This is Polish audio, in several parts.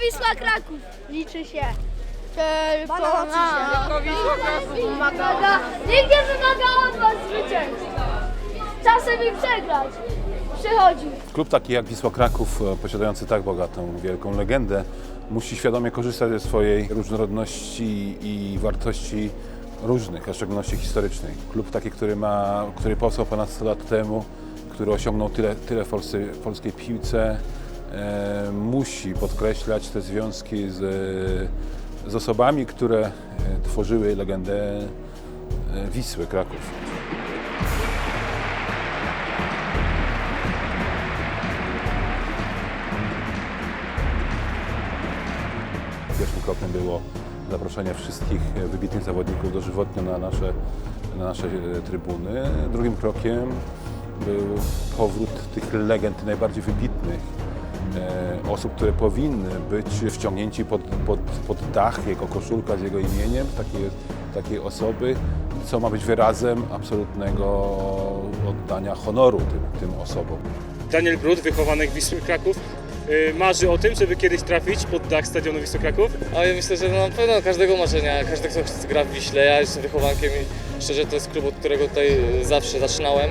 Wisła Kraków liczy się. Tylko Tylko Wisła Kraków wymaga. Nikt nie wymaga od was zwycięstwa. Czasem i przegrać. Przychodzi. Klub taki jak Wisła Kraków, e, posiadający tak bogatą, wielką legendę, musi świadomie korzystać ze swojej różnorodności i wartości różnych, a w szczególności historycznej. Klub taki, który, ma, który powstał ponad 100 lat temu, który osiągnął tyle, tyle w Polsce, w polskiej piłce, musi podkreślać te związki z, z osobami, które e, tworzyły legendę e, Wisły Kraków. Pierwszym krokiem było zaproszenie wszystkich wybitnych zawodników dożywotnio na nasze, na nasze e, trybuny. Drugim krokiem był powrót tych legend najbardziej wybitnych, e, osób, które powinny być wciągnięci pod, pod, pod dach jego koszulka z jego imieniem, takiej, takiej osoby, co ma być wyrazem absolutnego oddania honoru tym, tym osobom. Daniel Brud, wychowanek Wisły Kraków, y, marzy o tym, żeby kiedyś trafić pod dach stadionu Wisły Kraków. A ja myślę, że no, na pewno każdego marzenia, każdy kto gra w Wiśle, ja jestem wychowankiem i szczerze to jest klub, od którego tutaj zawsze zaczynałem.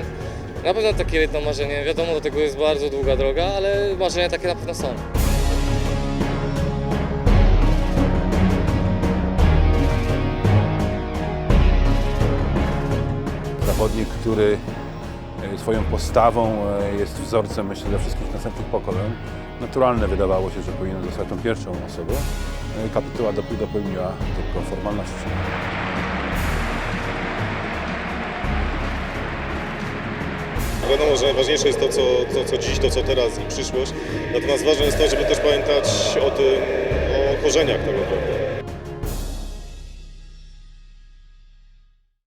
Na pewno takie jedno marzenie, wiadomo do tego jest bardzo długa droga, ale marzenia takie na pewno są. Zawodnik, który e, swoją postawą e, jest wzorcem, myślę, dla wszystkich następnych pokoleń. Naturalne wydawało się, że powinien zostać tą pierwszą osobą. E, Kapituła dop- dopełniła tylko formalności. Wiadomo, że najważniejsze jest to co, to, co dziś, to, co teraz i przyszłość. Natomiast ważne jest to, żeby też pamiętać o tym, o korzeniach tak.